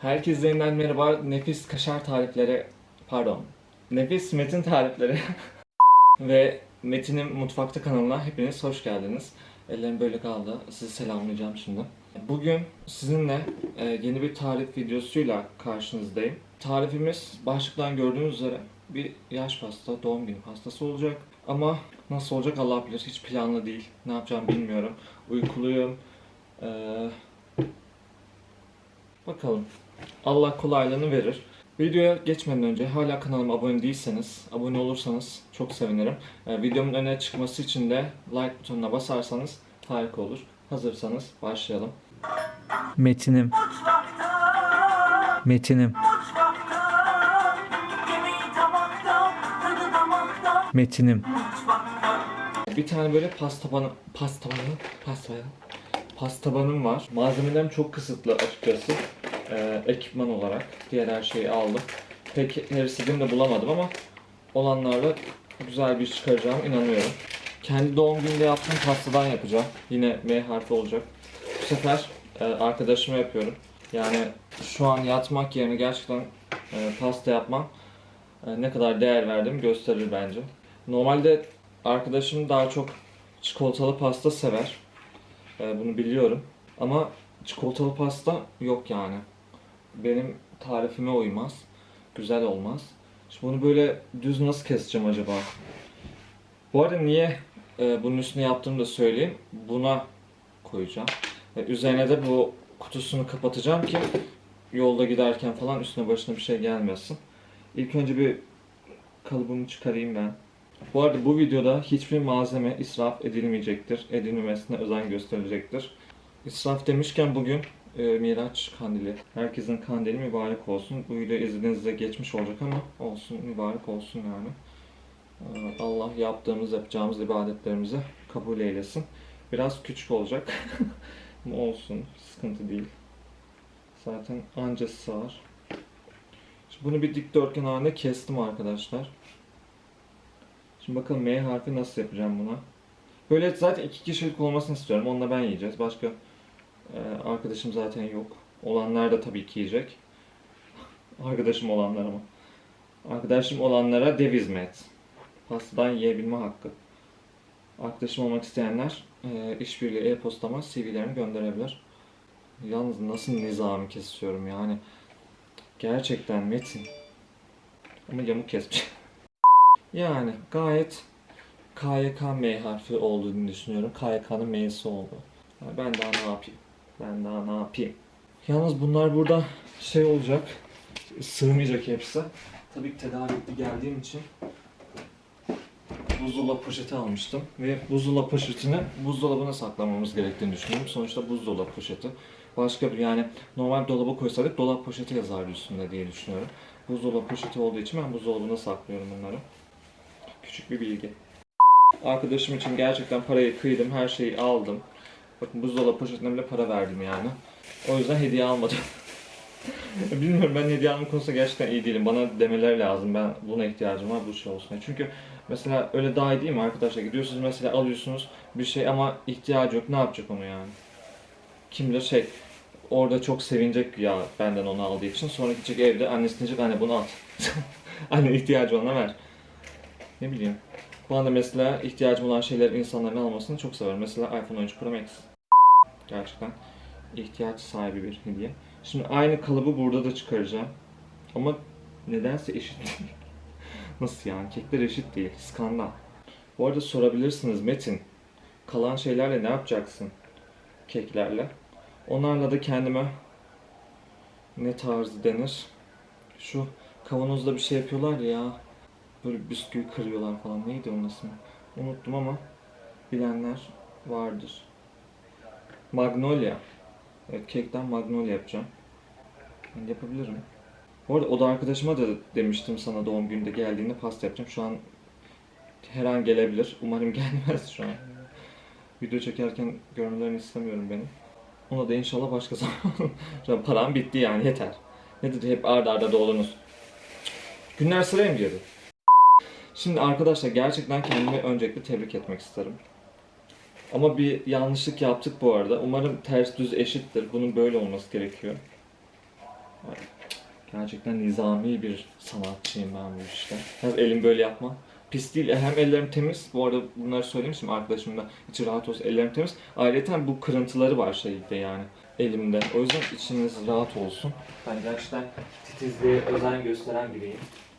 Herkese yeniden merhaba. Nefis kaşar tarifleri, pardon, nefis metin tarifleri ve Metin'in Mutfakta kanalına hepiniz hoş geldiniz. Ellerim böyle kaldı. Sizi selamlayacağım şimdi. Bugün sizinle e, yeni bir tarif videosuyla karşınızdayım. Tarifimiz başlıktan gördüğünüz üzere bir yaş pasta, doğum günü pastası olacak. Ama nasıl olacak Allah bilir. Hiç planlı değil. Ne yapacağımı bilmiyorum. Uykuluyum. Ee, bakalım. Allah kolaylığını verir. Videoya geçmeden önce hala kanalıma abone değilseniz, abone olursanız çok sevinirim. Ee, videomun öne çıkması için de like butonuna basarsanız harika olur. Hazırsanız başlayalım. Metinim. Metinim. Metinim. Bir tane böyle pasta banı, pasta banı, pasta pasta banım var. Malzemelerim çok kısıtlı açıkçası. Ee, ekipman olarak. Diğer her şeyi aldım. Pek her istediğimi de bulamadım ama olanlarla güzel bir çıkaracağım inanıyorum. Kendi doğum gününde yaptığım pastadan yapacağım. Yine M harfi olacak. Bu sefer e, arkadaşıma yapıyorum. Yani şu an yatmak yerine gerçekten e, pasta yapmam e, ne kadar değer verdiğimi gösterir bence. Normalde arkadaşım daha çok çikolatalı pasta sever. E, bunu biliyorum. Ama çikolatalı pasta yok yani. Benim tarifime uymaz. Güzel olmaz. Şimdi bunu böyle düz nasıl keseceğim acaba? Bu arada niye e, bunun üstüne yaptığımı da söyleyeyim. Buna koyacağım. Ve üzerine de bu kutusunu kapatacağım ki yolda giderken falan üstüne başına bir şey gelmesin. İlk önce bir kalıbımı çıkarayım ben. Bu arada bu videoda hiçbir malzeme israf edilmeyecektir. Edilmemesine özen gösterilecektir. İsraf demişken bugün e, Miraç kandili. Herkesin kandili mübarek olsun. Bu video izninizle geçmiş olacak ama olsun mübarek olsun yani. E, Allah yaptığımız yapacağımız ibadetlerimizi kabul eylesin. Biraz küçük olacak. Ama olsun sıkıntı değil. Zaten anca sığar. Şimdi bunu bir dikdörtgen halinde kestim arkadaşlar. Şimdi bakalım M harfi nasıl yapacağım buna. Böyle zaten iki kişilik olmasını istiyorum. Onunla ben yiyeceğiz. Başka e, arkadaşım zaten yok. Olanlar da tabii ki yiyecek. Arkadaşım olanlar ama. Arkadaşım olanlara dev hizmet. Pastadan yiyebilme hakkı. Arkadaşım olmak isteyenler e, işbirliği e-postama CV'lerini gönderebilir. Yalnız nasıl nizami kesiyorum yani. Gerçekten Metin. Ama yamuk kesmiş. yani gayet KYK M harfi olduğunu düşünüyorum. KYK'nın M'si oldu. Ya ben daha ne yapayım? Ben daha ne yapayım? Yalnız bunlar burada şey olacak. Sığmayacak hepsi. Tabii ki tedarikli geldiğim için buzdolabı poşeti almıştım ve buzdolabı poşetini buzdolabına saklamamız gerektiğini düşünüyorum. Sonuçta buzdolabı poşeti. Başka bir yani normal dolaba koysaydık dolap poşeti yazardı üstünde diye düşünüyorum. Buzdolabı poşeti olduğu için ben buzdolabına saklıyorum bunları. Küçük bir bilgi. Arkadaşım için gerçekten parayı kıydım, her şeyi aldım. Bakın buzdolabı poşetine bile para verdim yani. O yüzden hediye almadım. Bilmiyorum ben hediye alma konusunda gerçekten iyi değilim. Bana demeler lazım. Ben buna ihtiyacım var bu şey olsun. Çünkü mesela öyle daha iyi değil mi arkadaşlar? Gidiyorsunuz mesela alıyorsunuz bir şey ama ihtiyacı yok. Ne yapacak onu yani? Kim bilir şey orada çok sevinecek ya benden onu aldığı için. Sonra gidecek evde annesi diyecek anne bunu al. anne ihtiyacı olana ver. Ne bileyim. Bana da mesela ihtiyacım olan şeyler insanların almasını çok severim. Mesela iPhone 13 Pro Max. Gerçekten ihtiyaç sahibi bir hediye. Şimdi aynı kalıbı burada da çıkaracağım. Ama nedense eşit değil. Nasıl yani? Kekler eşit değil. Skandal. Bu arada sorabilirsiniz Metin. Kalan şeylerle ne yapacaksın? Keklerle. Onlarla da kendime ne tarzı denir? Şu kavanozda bir şey yapıyorlar ya. Böyle bisküvi kırıyorlar falan. Neydi onun ismi? Unuttum ama bilenler vardır. Magnolia. Evet, kekten magnolia yapacağım. Yani yapabilirim. Bu arada o da arkadaşıma da demiştim sana doğum gününde geldiğinde pasta yapacağım. Şu an her an gelebilir. Umarım gelmez şu an. Video çekerken görmelerini istemiyorum benim. Ona da inşallah başka zaman. param bitti yani yeter. Ne dedi hep arda arda dolunuz. Günler sıraya mı girdi? Şimdi arkadaşlar gerçekten kendimi öncelikle tebrik etmek isterim. Ama bir yanlışlık yaptık bu arada. Umarım ters düz eşittir. Bunun böyle olması gerekiyor. Gerçekten nizami bir sanatçıyım ben bu işte. Hem elim böyle yapma. Pis değil. Hem ellerim temiz. Bu arada bunları söylemiştim arkadaşım da. İçi rahat olsun. Ellerim temiz. Ayrıca bu kırıntıları var şeyde yani elimde. O yüzden içiniz rahat olsun. Ben gerçekten titizliğe özen gösteren biriyim.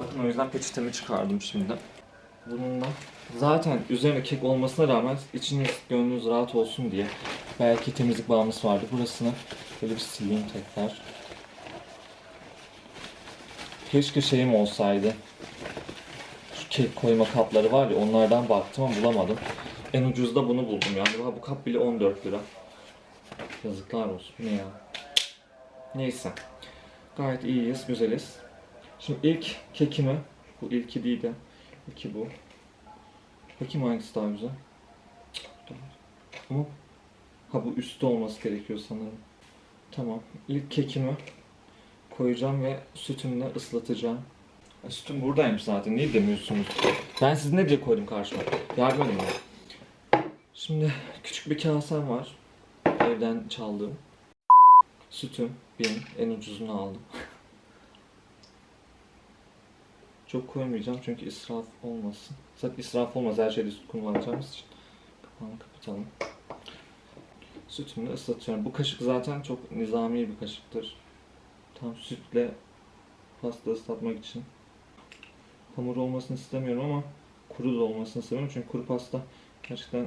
Bakın o yüzden peçetemi çıkardım şimdi. Bununla zaten üzerine kek olmasına rağmen içiniz gönlünüz rahat olsun diye belki temizlik bağımlısı vardı. Burasını böyle bir sileyim tekrar. Keşke şeyim olsaydı. Şu kek koyma kapları var ya onlardan baktım ama bulamadım. En ucuzda bunu buldum yani. Bu kap bile 14 lira. Yazıklar olsun. Ne ya? Neyse. Gayet iyiyiz, güzeliz. Şimdi ilk kekimi, bu ilki değil de, ilki bu. Bakayım hangisi daha güzel. Ama ha bu üstte olması gerekiyor sanırım. Tamam. İlk kekimi koyacağım ve sütümle ıslatacağım. Ya sütüm buradaymış zaten. Niye demiyorsunuz? Ben sizi ne diye koydum karşıma? Yardım edin bana. Şimdi küçük bir kasem var. Evden çaldığım. Sütüm benim en ucuzunu aldım. Çok koymayacağım çünkü israf olmasın. Zaten israf olmaz her şeyde süt kullanacağımız için. Kapağını kapatalım. Sütümle ıslatıyorum. Bu kaşık zaten çok nizami bir kaşıktır. Tam sütle pasta ıslatmak için. Hamur olmasını istemiyorum ama kuru da olmasını istemiyorum çünkü kuru pasta gerçekten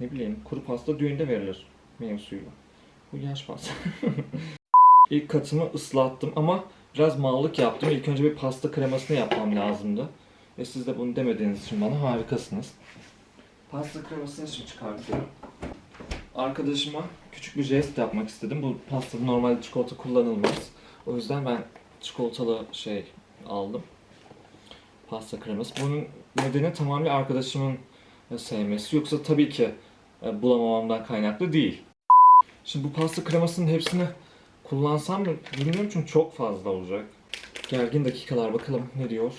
ne bileyim kuru pasta düğünde verilir meyve suyuyla. Bu yaş pasta. İlk katımı ıslattım ama biraz mallık yaptım. İlk önce bir pasta kremasını yapmam lazımdı. Ve siz de bunu demediğiniz için bana harikasınız. Pasta kremasını şimdi çıkartıyorum. Arkadaşıma küçük bir jest yapmak istedim. Bu pastada normalde çikolata kullanılmaz. O yüzden ben çikolatalı şey aldım. Pasta kreması. Bunun nedeni tamamen arkadaşımın sevmesi. Yoksa tabii ki e, bulamamamdan kaynaklı değil. Şimdi bu pasta kremasının hepsini kullansam mı bilmiyorum çünkü çok fazla olacak. Gergin dakikalar bakalım ne diyor.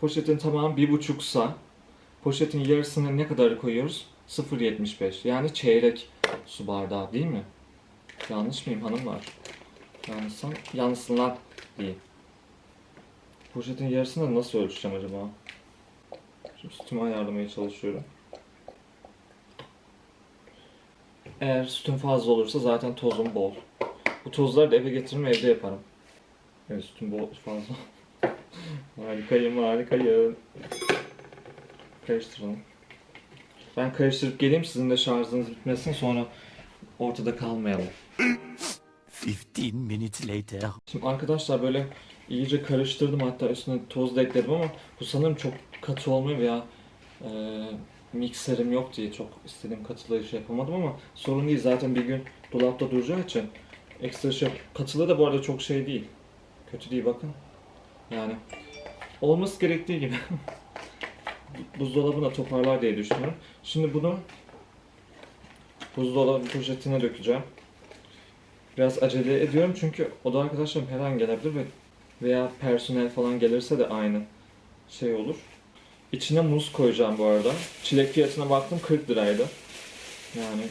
Poşetin tamamı bir buçuksa poşetin yarısını ne kadar koyuyoruz? 0.75 yani çeyrek su bardağı değil mi? Yanlış mıyım hanımlar? Yanlışsam yanlışsın lan diyeyim. Poşetin yarısını nasıl ölçeceğim acaba? Şimdi sütümü ayarlamaya çalışıyorum. Eğer sütüm fazla olursa zaten tozum bol. Bu tozları da eve getiririm evde yaparım. Evet sütüm bol fazla. harikayım harikayım. Karıştıralım. Ben karıştırıp geleyim sizin de şarjınız bitmesin sonra ortada kalmayalım. 15 minutes later. Şimdi arkadaşlar böyle iyice karıştırdım hatta üstüne toz da ekledim ama bu sanırım çok katı olmuyor veya e, mikserim yok diye çok istediğim katılığı şey yapamadım ama sorun değil zaten bir gün dolapta duracağı için ekstra şey katılığı da bu arada çok şey değil. Kötü değil bakın. Yani olması gerektiği gibi. Buzdolabına toparlar diye düşünüyorum. Şimdi bunu buzdolabı poşetine dökeceğim. Biraz acele ediyorum çünkü o da arkadaşlarım her an gelebilir ve veya personel falan gelirse de aynı şey olur. İçine muz koyacağım bu arada. Çilek fiyatına baktım 40 liraydı. Yani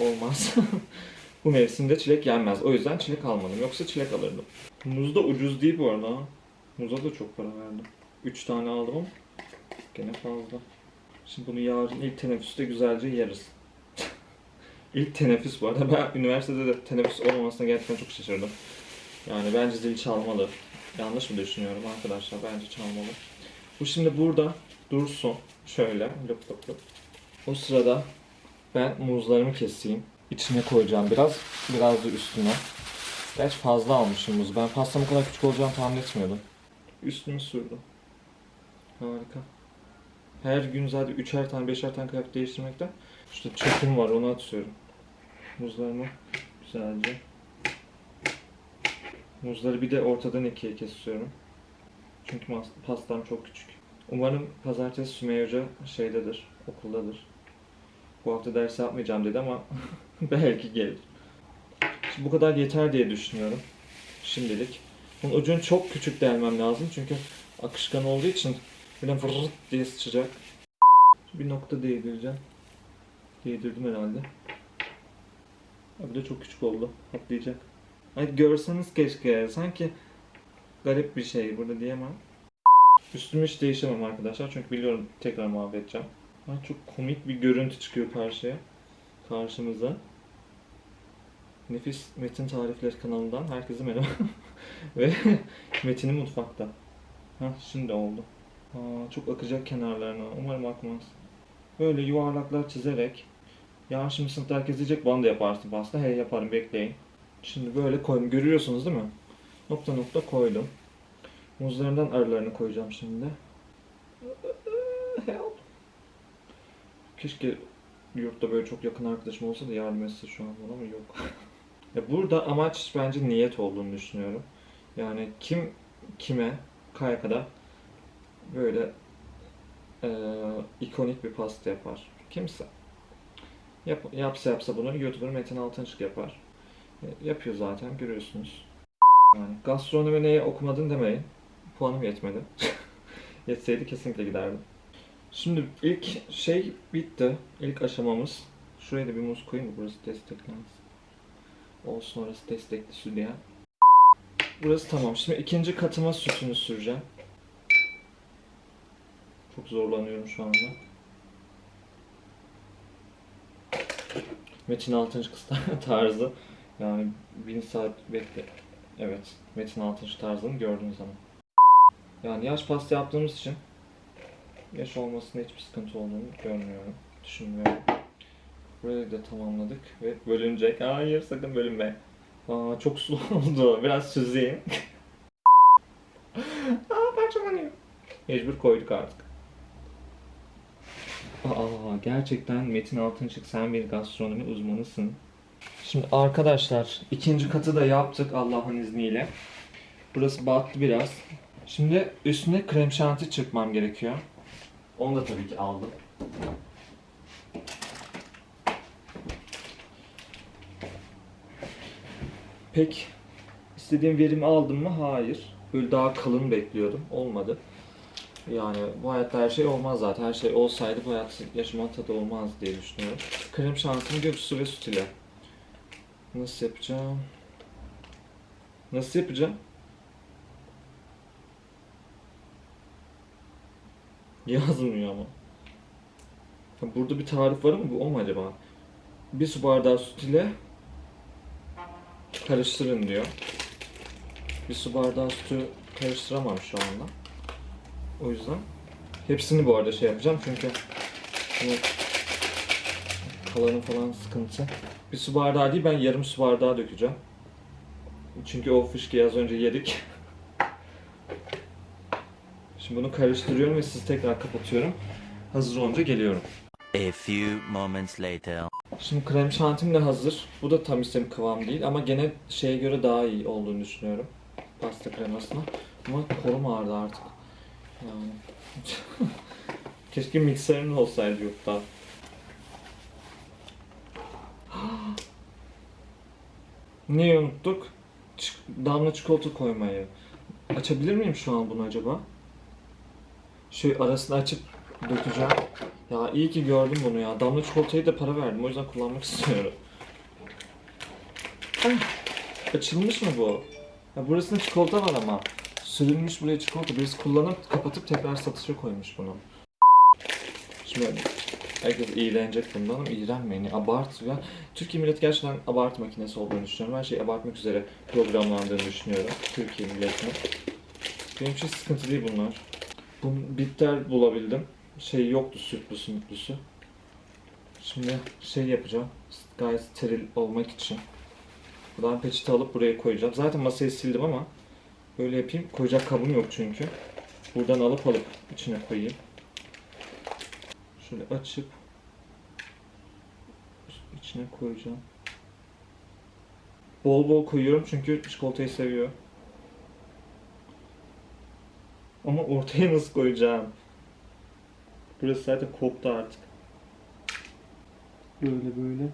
olmaz. bu mevsimde çilek yenmez. O yüzden çilek almadım. Yoksa çilek alırdım. Muz da ucuz değil bu arada. Muza da çok para verdim. 3 tane aldım gene fazla. Şimdi bunu yarın ilk teneffüste güzelce yeriz. İlk teneffüs bu arada. Ben üniversitede de teneffüs olmamasına gerçekten çok şaşırdım. Yani bence zil çalmalı. Yanlış mı düşünüyorum arkadaşlar? Bence çalmalı. Bu şimdi burada dursun. Şöyle. Lop lop lop. O sırada ben muzlarımı keseyim. İçine koyacağım biraz. Biraz da üstüne. Gerçi fazla almışım muz. Ben pastamın kadar küçük olacağını tahmin etmiyordum. Üstümü sürdüm. Harika. Her gün zaten üçer tane, beşer tane kıyafet değiştirmekten işte çöpüm var onu atıyorum. Muzlarımı güzelce. Muzları bir de ortadan ikiye kesiyorum. Çünkü pastam çok küçük. Umarım pazartesi Sümeyye Hoca şeydedir, okuldadır. Bu hafta ders yapmayacağım dedi ama belki gelir. Şimdi bu kadar yeter diye düşünüyorum. Şimdilik. Bunun ucunu çok küçük delmem lazım çünkü akışkan olduğu için birden fırrt diye sıçacak. Bir nokta değdireceğim. Değdirdim herhalde. Abi de çok küçük oldu. Patlayacak. Ay görseniz keşke. Sanki garip bir şey burada diyemem. Üstümü hiç değişemem arkadaşlar çünkü biliyorum tekrar mahvedeceğim. Ay çok komik bir görüntü çıkıyor karşıya. Karşımıza. Nefis Metin Tarifleri kanalından herkese merhaba. Ve Metin'in mutfakta. Hah şimdi oldu. Aa, çok akacak kenarlarına. Umarım akmaz. Böyle yuvarlaklar çizerek ya şimdi sınıfta herkes diyecek bana da yaparsın pasta. Hey yaparım bekleyin. Şimdi böyle koydum. Görüyorsunuz değil mi? Nokta nokta koydum. Muzlarından aralarını koyacağım şimdi. Help. Keşke yurtta böyle çok yakın arkadaşım olsa da yardım etse şu an bana ama yok. ya burada amaç bence niyet olduğunu düşünüyorum. Yani kim kime kaya kadar böyle eee, ikonik bir pasta yapar. Kimse. Yap, yapsa yapsa bunu YouTuber Metin Altınçık yapar. E, yapıyor zaten görüyorsunuz. Yani gastronomi neye okumadın demeyin. Puanım yetmedi. Yetseydi kesinlikle giderdim. Şimdi ilk şey bitti. İlk aşamamız. Şuraya da bir muz koyayım mı? Burası desteklensin. Olsun orası destekli diye. Burası tamam. Şimdi ikinci katıma sütünü süreceğim. Çok zorlanıyorum şu anda. Metin Altıncı kız tarzı. Yani bin saat bekle. Evet. Metin Altıncı tarzını gördüğünüz zaman. Yani yaş pasta yaptığımız için yaş olmasında hiçbir sıkıntı olduğunu görmüyorum. Düşünmüyorum. Burayı da tamamladık ve bölünecek. Hayır sakın bölünme. Aa, çok sulu oldu. Biraz süzeyim. Aa parçalanıyor. Mecbur koyduk artık. Aa gerçekten Metin Altınçık sen bir gastronomi uzmanısın. Şimdi arkadaşlar ikinci katı da yaptık Allah'ın izniyle. Burası battı biraz. Şimdi üstüne krem şanti çırpmam gerekiyor. Onu da tabii ki aldım. Pek istediğim verimi aldım mı? Hayır. Böyle daha kalın bekliyordum. Olmadı. Yani bu hayatta her şey olmaz zaten. Her şey olsaydı bu hayat yaşama tadı olmaz diye düşünüyorum. Krem şantimi göğüs su ve süt ile. Nasıl yapacağım? Nasıl yapacağım? Yazmıyor ama. Burada bir tarif var ama bu o mu acaba? Bir su bardağı süt ile karıştırın diyor. Bir su bardağı sütü karıştıramam şu anda. O yüzden hepsini bu arada şey yapacağım çünkü kalanı falan sıkıntı. Bir su bardağı değil ben yarım su bardağı dökeceğim. Çünkü o fışkıyı az önce yedik. Şimdi bunu karıştırıyorum ve sizi tekrar kapatıyorum. Hazır olunca geliyorum. A few moments later. Şimdi krem şantim de hazır. Bu da tam istediğim kıvam değil ama gene şeye göre daha iyi olduğunu düşünüyorum. Pasta kremasına. Ama kolum ağrıdı artık. Yani. Keşke mikserim olsaydı yurtta. Neyi unuttuk? Damla çikolata koymayı. Açabilir miyim şu an bunu acaba? Şu arasını açıp dökeceğim. Ya iyi ki gördüm bunu ya. Damla çikolatayı da para verdim. O yüzden kullanmak istiyorum. Ah, açılmış mı bu? Ya burasında çikolata var ama. Sürülmüş buraya çikolata. Birisi kullanıp kapatıp tekrar satışa koymuş bunu. Şimdi herkes iğrenecek bundan ama iğrenmeyin. Abart ya. Türkiye milleti gerçekten abart makinesi olduğunu düşünüyorum. Her şeyi abartmak üzere programlandığını düşünüyorum. Türkiye milletinin. Benim için sıkıntı değil bunlar. Bu bitter bulabildim. Şey yoktu sütlüsü mütlüsü. Şimdi şey yapacağım. Gayet steril olmak için. Buradan peçete alıp buraya koyacağım. Zaten masayı sildim ama böyle yapayım. Koyacak kabım yok çünkü. Buradan alıp alıp içine koyayım. Şöyle açıp içine koyacağım. Bol bol koyuyorum çünkü çikolatayı seviyor. Ama ortaya nasıl koyacağım? Burası zaten koptu artık. Böyle böyle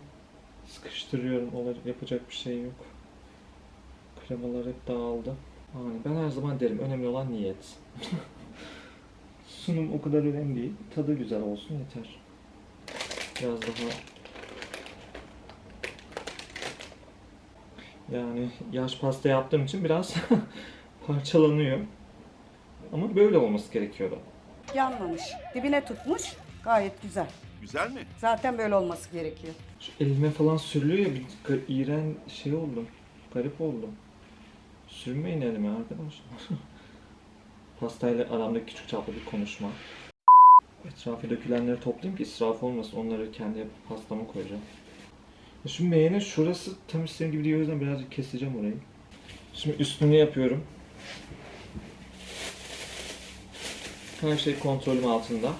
sıkıştırıyorum. Olacak, yapacak bir şey yok. Kremalar hep dağıldı. Yani ben her zaman derim önemli olan niyet. Sunum o kadar önemli değil. Tadı güzel olsun yeter. Biraz daha Yani yaş pasta yaptığım için biraz parçalanıyor. Ama böyle olması gerekiyordu. Yanmamış. Dibine tutmuş. Gayet güzel. Güzel mi? Zaten böyle olması gerekiyor. Şu elime falan sürülüyor ya bir iğren şey oldum. Garip oldum. Sürmeyin elime arkadaşlar. Pastayla aramda küçük çaplı bir konuşma. Etrafa dökülenleri toplayayım ki israf olmasın. Onları kendi yapıp pastama koyacağım. Ya Şu meyenin şurası tam istediğim gibi değil o yüzden birazcık keseceğim orayı. Şimdi üstünü yapıyorum. Her şey kontrolüm altında.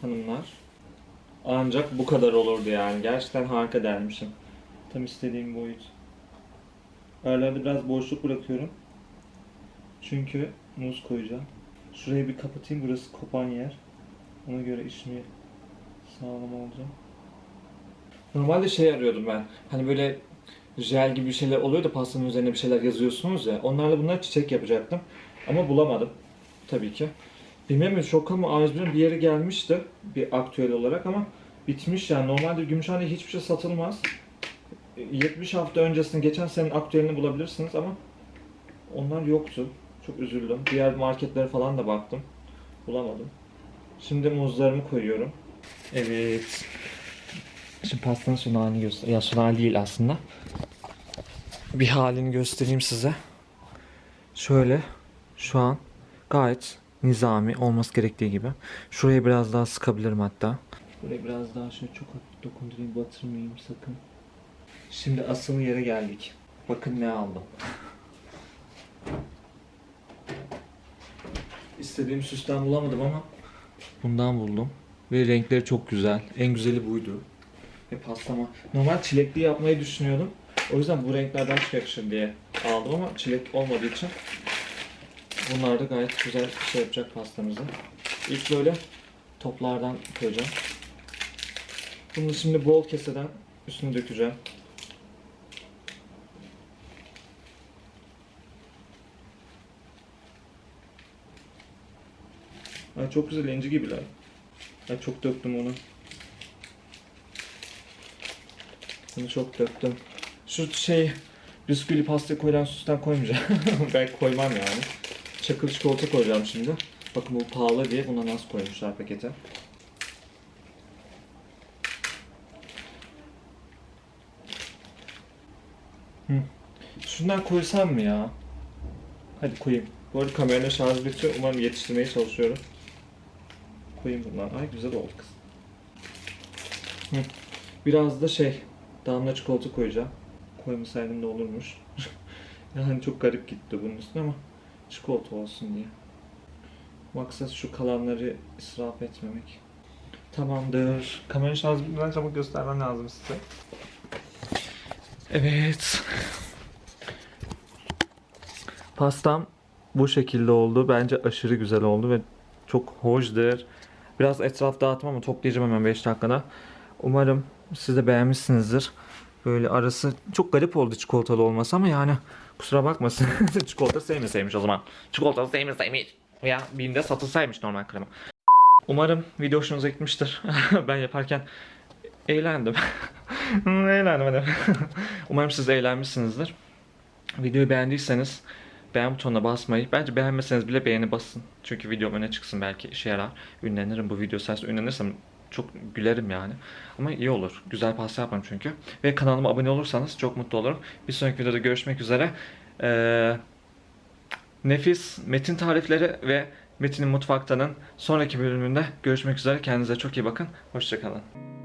Hanımlar. Ancak bu kadar olurdu yani. Gerçekten harika dermişim. Tam istediğim boyut. Aralarda biraz boşluk bırakıyorum. Çünkü muz koyacağım. Şurayı bir kapatayım. Burası kopan yer. Ona göre işimi sağlam olacağım. Normalde şey arıyordum ben. Hani böyle jel gibi bir şeyler oluyor da pastanın üzerine bir şeyler yazıyorsunuz ya. Onlarla bunlar çiçek yapacaktım. Ama bulamadım. Tabii ki. Bilmem şoka mı A101'in bir yere gelmişti. Bir aktüel olarak ama bitmiş yani. Normalde Gümüşhane'de hiçbir şey satılmaz. 70 hafta öncesinde geçen senenin aktüelini bulabilirsiniz ama onlar yoktu. Çok üzüldüm. Diğer marketlere falan da baktım. Bulamadım. Şimdi muzlarımı koyuyorum. Evet. Şimdi pastanın son halini göster. Ya son hali değil aslında. Bir halini göstereyim size. Şöyle şu an gayet nizami olması gerektiği gibi. Şurayı biraz daha sıkabilirim hatta. Burayı biraz daha şöyle çok hafif dokundurayım batırmayayım sakın. Şimdi asıl yere geldik. Bakın ne aldım. İstediğim süsten bulamadım ama bundan buldum. Ve renkleri çok güzel. En güzeli buydu. Ve pastama. Normal çilekli yapmayı düşünüyordum. O yüzden bu renklerden çok yakışır diye aldım ama çilek olmadığı için bunlar da gayet güzel bir şey yapacak pastamızı. İlk böyle toplardan koyacağım. Bunu şimdi bol keseden üstüne dökeceğim. Ay çok güzel inci gibiler. Ay çok döktüm onu. Bunu çok döktüm. Şu şey bisküvili pastaya koyulan süsten koymayacağım. ben koymam yani. Çakıl çikolata koyacağım şimdi. Bakın bu pahalı diye buna nasıl koymuşlar pakete. Hı. Şundan koysam mı ya? Hadi koyayım. Bu arada kameranın şarjı bitiyor. Umarım yetiştirmeye çalışıyorum. Koyayım bundan. Ay güzel oldu kız. Hı. Biraz da şey, damla çikolata koyacağım. Koymasaydım da olurmuş. yani çok garip gitti bunun üstüne ama çikolata olsun diye. Maksat şu kalanları israf etmemek. Tamamdır. Kamera şarjı bitmeden çabuk göstermem lazım size. Evet. Pastam bu şekilde oldu. Bence aşırı güzel oldu ve çok hoşdur. Biraz etraf dağıttım ama toplayacağım hemen 5 dakikada. Umarım siz de beğenmişsinizdir. Böyle arası çok garip oldu çikolatalı olması ama yani kusura bakmasın. Çikolata sevmeseymiş o zaman. Çikolata sevmeseymiş. Ya binde satılsaymış normal krema. Umarım video hoşunuza gitmiştir. ben yaparken eğlendim. eğlendim hadi. Umarım siz eğlenmişsinizdir. Videoyu beğendiyseniz beğen butonuna basmayı, bence beğenmeseniz bile beğeni basın. Çünkü videom öne çıksın belki işe yarar. Ünlenirim bu video sayesinde ünlenirsem çok gülerim yani. Ama iyi olur. Güzel pasta yaparım çünkü. Ve kanalıma abone olursanız çok mutlu olurum. Bir sonraki videoda görüşmek üzere. Ee, nefis metin tarifleri ve Metin'in mutfaktanın sonraki bölümünde görüşmek üzere. Kendinize çok iyi bakın. Hoşçakalın.